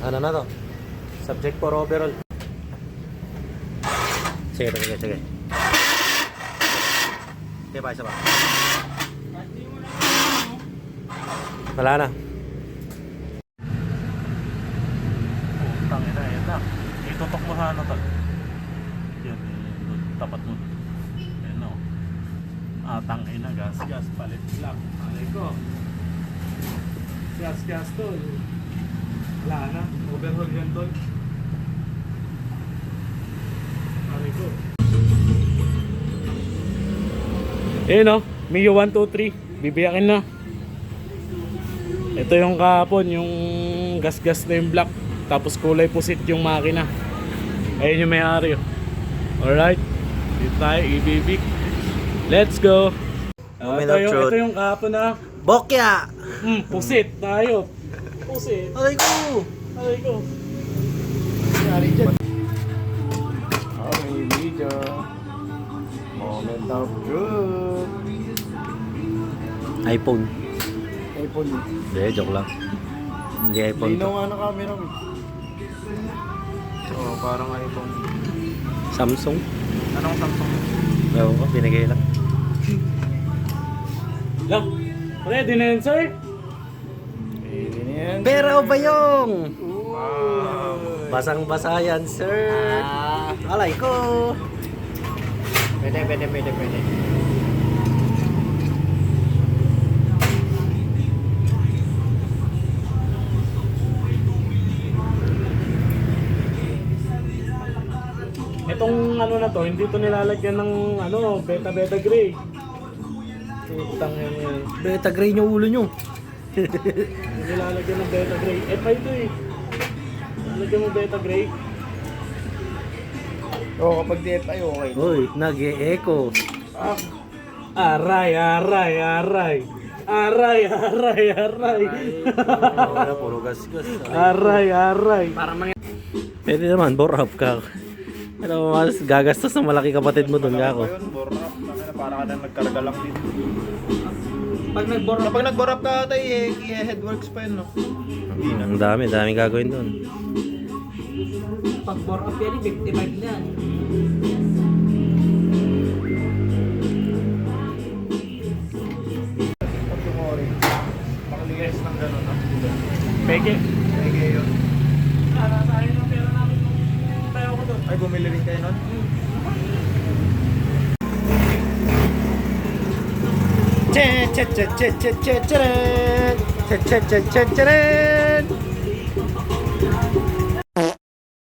Ano na to? Subject for overall. Sige, sige, sige. Sige pa, isa pa. Wala na. Oh, tangin na, yan na. Itutok mo sa ano to. Yan, yung tapat mo. Yan o. Ah, tangin na, gas, gas, palit lang. Alay ko. Gas, gas to. Wala na, overhaul yan tol. Alay ko. Eh no, Mio 1, 2, 3. Bibiyakin na. Ito yung kahapon, yung gas-gas na yung black. Tapos kulay pusit yung makina. Ayun yung may-ari. oh. Alright. Dito tayo, ibibig. Let's go. Ah, ito, yung, ito yung kahapon na. Bokya! Hmm, pusit tayo. Pusit. Aray ko! Aray ko. Okay, video. Moment of truth. iPhone. iPhone. Hindi, joke lang. Hindi iPhone Lino to. nga ng camera mo. Oo, oh, parang iPhone. Samsung. Anong Samsung? Ewan ko, binigay lang. Lang. Ready na yun, sir? Pwede na yan. Pera o bayong! Basang-basa yan, sir. Ah. Alay ko! Pwede, pwede, pwede, pwede. Itong ano na to, hindi to nilalagyan ng ano, beta-beta gray. Putang yan yan. Beta gray yung ulo nyo. Nilalagyan ng beta gray. Eh, pa ito eh. Nilalagyan mo beta gray. Oo, kapag DFI, okay. Uy, nag-e-echo. Ah. Aray, aray, aray. Aray, aray, aray. Wala, puro gas-gas. aray, aray. Pwede naman, bore up ka. Pero mas gagastos ng malaki kapatid mo doon ako. Ayun, borap. Tangina, Para ka na nagkarga lang din. Pag nag-bore Kapag nag-borap ka tayo, eh, kaya headworks pa yun, no? Ang dami, dami gagawin doon. Pag bore up yan, 55 na yan. Pag tumori. Makaligas ng gano'n, no? Peke. Pwede yun. Narasahin ng pera namin nung tayo ko doon. Ay, bumili rin kayo nun? 째째째째째째째 째째째째째